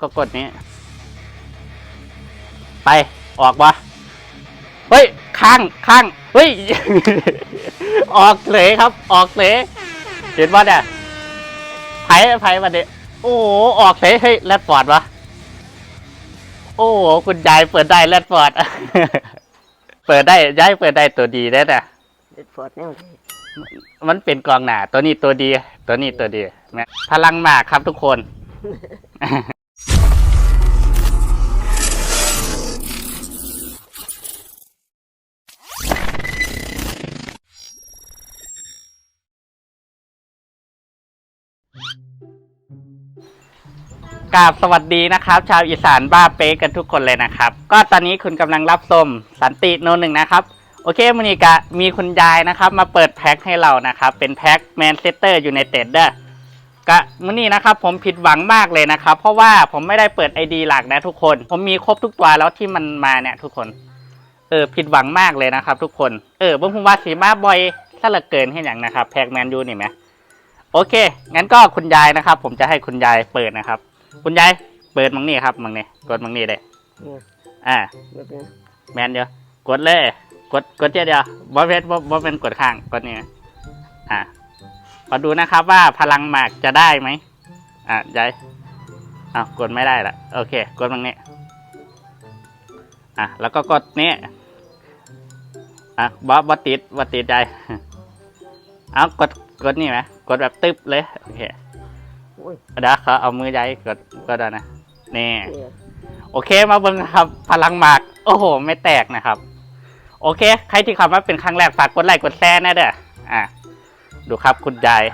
ก็กดนี้ ไปออกวะเฮ้ยข้างข้างเฮ้ย ออกเลยครับ ออกเลยเห็นว่าเนี่ยไผ่ไผ่มาเด็โอ้โหออกเลยเฮ้ยแรดฟอร์ดวะโอ้โหคุณยายเปิดได้แรดฟอร์ดเปิดได้ย้ายเปิดได้ตัวดีได้แต่เด็ดฟอร์ดแนวนี้มันเป็นกองหนาตัวนี้ตัวดี ตัวนี้ตัวดีแม่พลังมากครับทุกคน กราบสวัสดีนะครับ ชาวอีสานบ้าเป๊กกันทุกคนเลยนะครับ ก็ตอนนี้คุณกำลังรับชมสันติโนหนึ่งนะครับ โอเคมูนิกะมีคุณยายนะครับ มาเปิดแพ็คให้เรานะครับ เป็นแพ็คแมนเชสเตอร์อยูไนเต็ดเด้อกะมูนี่นะครับ ผมผิดหวังมากเลยนะครับ เพราะว่าผมไม่ได้เปิดไอดีหลักนะทุกคน ผมมีครบทุกตัวแล้วที่มันมาเนี่ยทุกคนเออผิดหวังมากเลยนะครับ ทุกคนเออบุ้งพูว่าสีมาบอยถ้าเหลือเกินให้อย่างนะครับ แพ็คแมนยูนี่ไหม โอเค งั้นก็คุณยายนะครับ ผมจะให้คุณยายเปิดนะครับ คุณยายเปิดมังนี่ครับมังนี่กดมังนี่เลยเนี่ยอ่า แบบนี้แมนเดียวกดเลย กดกดเดียวเดียวบ่เป็นบ่บ่เป็นกดข้างกดนี่อ่ามาดูนะครับว่าพลังหมากจะได้ไหมอะยายอ้าวกดไม่ได้ละโอเค กดมังนี่อะแล้วก็กดนี่อะบ่บ่ติดบ่ติดใจเอากดก ดนี่ไหมกดแบบตึ๊บเลยโอเคโอ้ยเดี๋ยวเขาเอามือย้ายกดก็ได้นะนี่เนี่ยโอเคมาเบิ่งครับพลังหมากโอ้โห ไม่แตกนะครับ โอเค ใครที่เข้ามาเป็นครั้งแรกฝากกดไลค์กดแชร์นะเด้ออะดูครับคุณยาย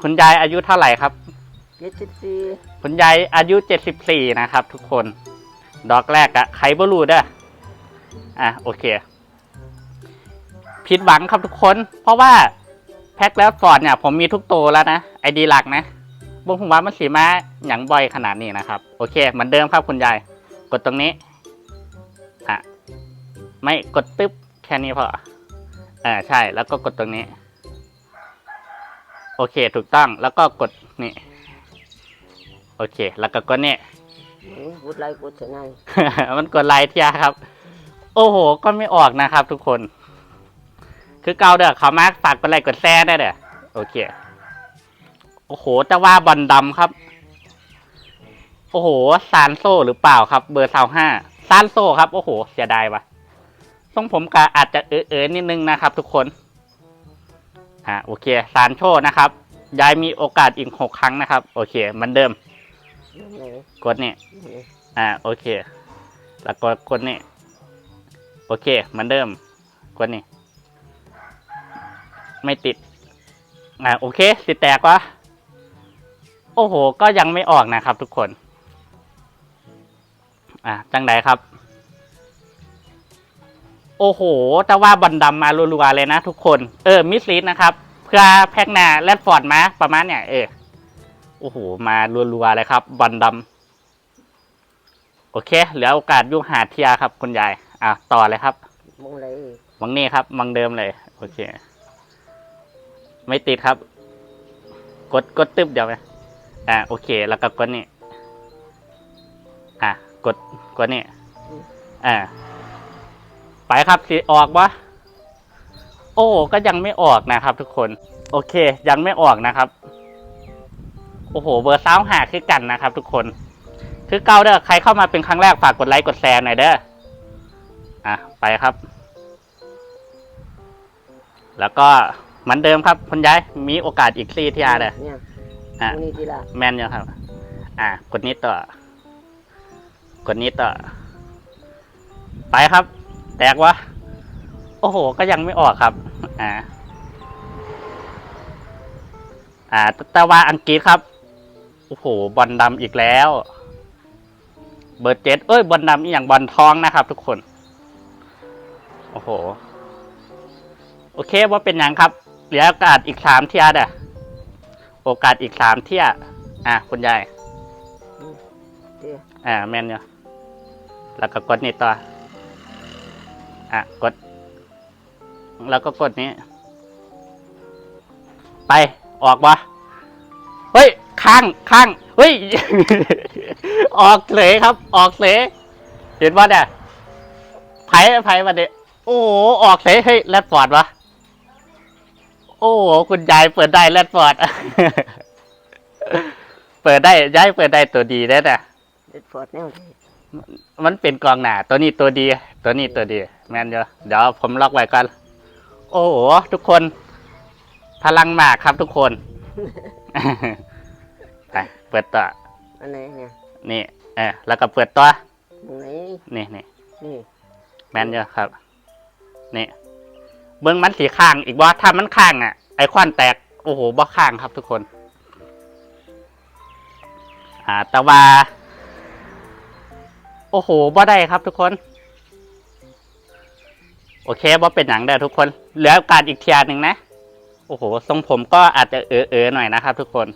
คุณยายอายุเท่าไหร่ครับเจ็ดสิบสี่คุณยายอายุเจ็ดสิบสี่นะครับ ทุกคน ดอกแรกอะใครบ่รู้เด้ออะโอเค ผิดหวังครับทุกคน เพราะว่า แพ็คแล้วฟอร์ดเนี่ยผมมีทุกตัวแล้วนะไอดีหลักนะบุ้งผมว่ามันสีมาอย่างบ่อยขนาดนี้นะครับ โอเคเหมือนเดิมครับคุณยาย กดตรงนี้อะไม่กดตึ๊บแค่นี้พออ่าใช่แล้วก็กดตรงนี้ โอเคถูกต้องแล้วก็กดนี่ โอเค แล้วก็กดนี่อืมกดไลค์กดชนะมันกดไลค์เทียครับ โอ้โห ก็ไม่ออกนะครับทุกคน คือเกาเด้อเขามาฝากกดไลค์กดแชร์ได้เด้อโอเค โอ้โหแต่ว่าบอลดำครับ โอ้โห ซานโซหรือเปล่าครับ เบอร์สาวห้าซานโซครับ โอ้โห เสียดายวะทรงผมกะอาจจะเออเออๆนิดนึงนะครับ ทุกคนอ่าโอเค ซานโชนะครับยายมีโอกาสอีกหกครั้งนะครับ โอเคเหมือนเดิม กดนี่อ่า โอเค แล้วก็กดนี่ โอเคเหมือนเดิม กดนี่ ไม่ติด อ่าโอเคสิแตกวะ โอ้โห ก็ยังไม่ออกนะครับทุกคน อ่าจังไดครับ โอ้โหแต่ว่าบอลดำมารัวๆเลยนะทุกคน เออ มิสลิสนะครับ เพื่อแพ็กหนาแรดฟอร์ดมาประมาณเนี่ย เออ โอ้โห มารัวๆเลยครับ บอลดำโอเค เหลือโอกาสยุ่งหาเทียครับคุณยาย อะ ต่อเลยครับ มองไรมังนี่ครับมังเดิมเลย โอเค ไม่ติดครับ กดกดตึ๊บเดี๋ยวไหมอ่าโอเค แล้วก็กดนี่อะกดกดนี่อ่าไปครับสิออกวะโอ้ก็ยังไม่ออกนะครับ ทุกคน โอเค ยังไม่ออกนะครับโอ้โหเบอร์ซ้าวหาคือกันนะครับ ทุกคนคือเก้าเด้อใครเข้ามาเป็นครั้งแรกฝากกดไลค์กดแชร์หน่อยเด้ออะไปครับ แล้วก็ เหมือนเดิมครับคุณยายมีโอกาสอีกสี่ที่อาเด้อเนี่ยอะตรงนี้ทีละแมนอยู่ครับ อะกดนี้ต่อกดนี้ต่อ ไปครับ แตกวะโอ้โห ก็ยังไม่ออกครับ อ่า อ่าแต่ว่าอังกฤษครับ โอ้โห บอลดำอีกแล้ว เบอร์เจ็ดเอ้ย บอลดำอีกอย่างบอลทองนะครับ ทุกคน โอ้โห โอเคว่าเป็นอย่างครับ เหลือโอกาสอีกสามเที่ยเด้อโอกาสอีกสามเที่ยอะคุณยายเดี๋ยวอ่าแม่นอยู่แล้วก็กดนี่ต่อ อะกด แล้วก็กดนี้ ไปออกวะเฮ้ยข้างข้างเฮ้ย ออกเลยครับ ออกเลยเห็นว่าเนี่ยไผ่ไผ่มาเด็โอ้โหออกเลยเฮ้ยแรดฟอร์ดวะ โอ้โหคุณยายเปิดได้แรดฟอร์ด เปิดได้ย้ายเปิดได้ตัวดีได้น่ะเด็ดฟอร์ดแนวเลยมันเป็นกองหนาตัวนี้ตัวดี ตัวนี้ตัวดีแม่นเดี๋ยวเดี๋ยวผมล็อกไว้ก่อนโอ้โหทุกคน พลังมากครับทุกคน ไปเปิดตัวอันไหนเนี่ยนี่เออแล้วก็เปิดตัว ตรงไหนนี่นี่นี่แม่นเยอะครับ นี่ เบิ้งมันสีข้างอีกว่าถ้ามันข้างอะ ไอควันแตก โอ้โหบ่ข้างครับทุกคน อ่าแต่ว่า โอ้โหบ่ได้ครับทุกคน โอเคบ่เป็นอย่างเด้อทุกคน เหลือโอกาสอีกเทียหนึ่งนะ โอ้โห ทรงผมก็อาจจะเออเออๆหน่อยนะครับทุกคน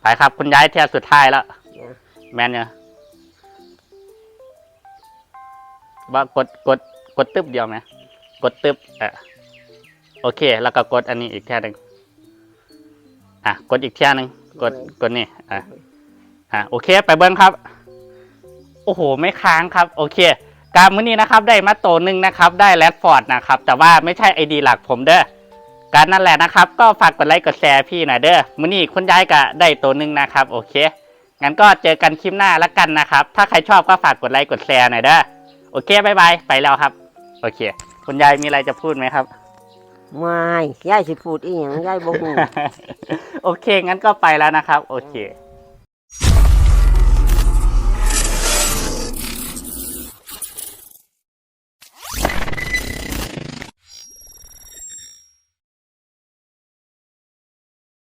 ไปครับ คุณย้ายเทียสุดท้ายแล้วเนี่ยแมนเนี่ย ว่ากดกดกดตึบเดียวไหมกดตึบเออโอเค แล้วก็กดอันนี้อีกแค่หนึ่งอะกดอีกแค่หนึ่งกดกดนี่อะอะโอเค ไปเบิ้งครับ โอ้โห ไม่ค้างครับ โอเค การมื้อนี้นะครับ ได้มาโตวหนึ่งนะครับ ได้แรดฟอร์ดนะครับ แต่ว่าไม่ใช่ไอดีหลักผมเด้อการนั่นแหละนะครับ ก็ฝากกดไลค์กดแชร์พี่หน่อยเด้อมื้อนี้คุณยายก็ได้ตัวหนึ่งนะครับ โอเคงั้นก็เจอกันคลิปหน้าแล้วกันนะครับ ถ้าใครชอบก็ฝากกดไลค์กดแชร์หน่อยเด้อ โอเคบายบายไปแล้วครับ โอเค คุณยายมีอะไรจะพูดไหมครับ ไม่ยายสิพูดอีหยังยายบ่ฮู้ โอเค งั้นก็ไปแล้วนะครับ โอเค